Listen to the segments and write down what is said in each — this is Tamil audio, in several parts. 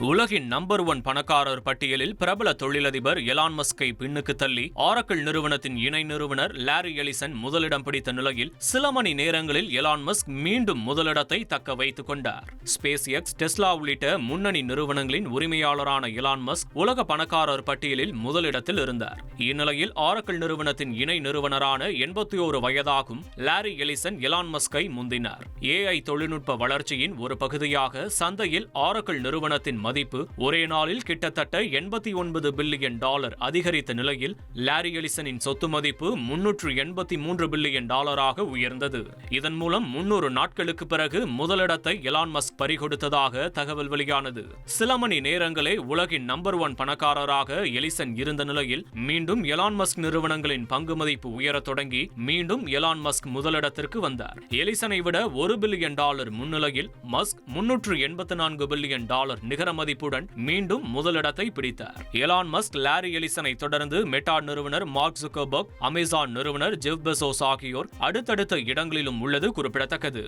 உலகின் நம்பர் ஒன் பணக்காரர் பட்டியலில் பிரபல தொழிலதிபர் எலான் மஸ்கை பின்னுக்கு தள்ளி ஆரக்கிள் நிறுவனத்தின் இணை நிறுவனர் லாரி எலிசன் முதலிடம் பிடித்த நிலையில் சில மணி நேரங்களில் எலான் மஸ்க் மீண்டும் முதலிடத்தை தக்க வைத்துக் கொண்டார். ஸ்பேஸ் எக்ஸ் டெஸ்லா உள்ளிட்ட முன்னணி நிறுவனங்களின் உரிமையாளரான எலான் மஸ்க் உலக பணக்காரர் பட்டியலில் முதலிடத்தில் இருந்தார். இந்நிலையில் ஆரக்கிள் நிறுவனத்தின் இணை நிறுவனரான எண்பத்தி ஓரு வயதாகும் லாரி எலிசன் எலான் மஸ்கை முந்தினார். ஏஐ தொழில்நுட்ப வளர்ச்சியின் ஒரு பகுதியாக சந்தையில் ஆரக்கிள் நிறுவனத்தின் மதிப்பு ஒரே நாளில் கிட்டத்தட்ட எண்பத்தி ஒன்பது பில்லியன் டாலர் அதிகரித்த நிலையில் லாரி எலிசனின் சொத்து மதிப்பு முன்னூற்று எண்பத்தி மூன்று பில்லியன் டாலராக உயர்ந்தது. இதன் மூலம் முன்னூறு நாட்களுக்கு பிறகு முதலிடத்தை எலான் மஸ்க் பறிகொடுத்ததாக தகவல் வெளியானது. சில மணி நேரங்களே உலகின் நம்பர் ஒன் பணக்காரராக எலிசன் இருந்த நிலையில் மீண்டும் எலான் மஸ்க் நிறுவனங்களின் பங்கு மதிப்பு உயரத் தொடங்கி மீண்டும் எலான் மஸ்க் முதலிடத்திற்கு வந்தார். எலிசனை விட ஒரு பில்லியன் டாலர் முன்னிலையில் மஸ்க் முன்னூற்று எண்பத்தி நான்கு பில்லியன் டாலர் நிகர மதிப்புடன் மீண்டும் முதலிடத்தை பிடித்தார். எலான் மஸ்க் லாரி எலிசனை தொடர்ந்து மெட்டா நிறுவனர் மார்க் zuckerberg அமேசான் நிறுவனர் ஜெஃப் பெசோஸ் ஆகியோர் அடுத்தடுத்த இடங்களிலும் உள்ளது குறிப்பிடத்தக்கது.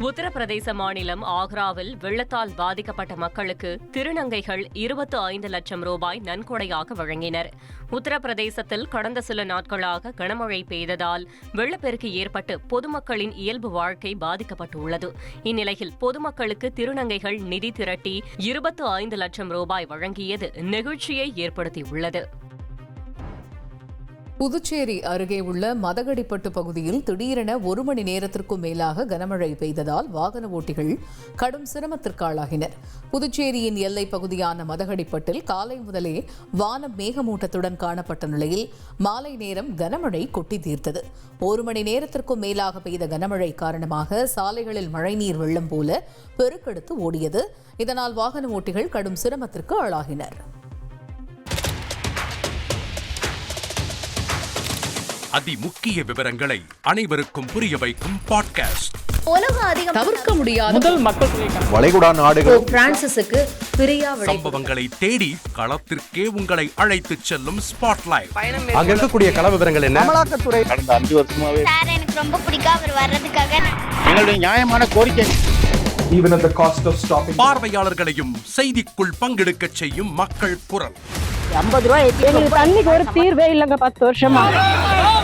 உத்தரப்பிரதேச மாநிலம் ஆக்ராவில் வெள்ளத்தால் பாதிக்கப்பட்ட மக்களுக்கு திருநங்கைகள் இருபத்து ஐந்து லட்சம் ரூபாய் நன்கொடையாக வழங்கினர். உத்தரப்பிரதேசத்தில் கடந்த சில நாட்களாக கனமழை பெய்ததால் வெள்ளப்பெருக்கு ஏற்பட்டு பொதுமக்களின் இயல்பு வாழ்க்கை பாதிக்கப்பட்டுள்ளது. இந்நிலையில் பொதுமக்களுக்கு திருநங்கைகள் நிதி திரட்டி இருபத்து ஐந்து லட்சம் ரூபாய் வழங்கியது நெகிழ்ச்சியை ஏற்படுத்தியுள்ளது. புதுச்சேரி அருகே உள்ள மதகடிப்பட்டு பகுதியில் திடீரென ஒரு மணி நேரத்திற்கும் மேலாக கனமழை பெய்ததால் வாகன ஓட்டிகள் கடும் சிரமத்திற்கு ஆளாகினர். புதுச்சேரியின் எல்லை பகுதியான மதகடிப்பட்டில் காலை முதலே வானம் மேகமூட்டத்துடன் காணப்பட்ட நிலையில் மாலை நேரம் கனமழை கொட்டி தீர்த்தது. ஒரு மணி நேரத்திற்கும் மேலாக பெய்த கனமழை காரணமாக சாலைகளில் மழைநீர் வெள்ளம் போல பெருக்கெடுத்து ஓடியது. இதனால் வாகன ஓட்டிகள் கடும் சிரமத்திற்கு ஆளாகினர். அதி முக்கிய விவரங்களை அனைவருக்கும் புரிய வைக்கும் பாட்காஸ்ட் உலக அதிகம் தவிர்க்க முடியாத முதல் மக்கள் வளைகுடா நாடுகள். பிரான்சிஸுக்கு பிரியா சம்பவங்களை தேடி களத்திற்கே உங்களை அழைத்துச் செல்லும் ஸ்பாட்லைட் அங்க இருக்கக்கூடிய கள விவரங்கள் என்ன? அமலாக்கத்துறை கடந்த அஞ்சு வருஷமாவே சார் எனக்கு ரொம்ப பிடிக்கும் அவர் வர்றதுக்காக எங்களுடைய நியாயமான கோரிக்கை. Even at the cost of stopping பார்வையாளர்களையும் செய்திக்குள் பங்கெடுக்கச் செய்யும் மக்கள் குரல். எங்களுக்கு தண்ணிக்கு ஒரு தீர்வே இல்லைங்க பத்து வருஷமா.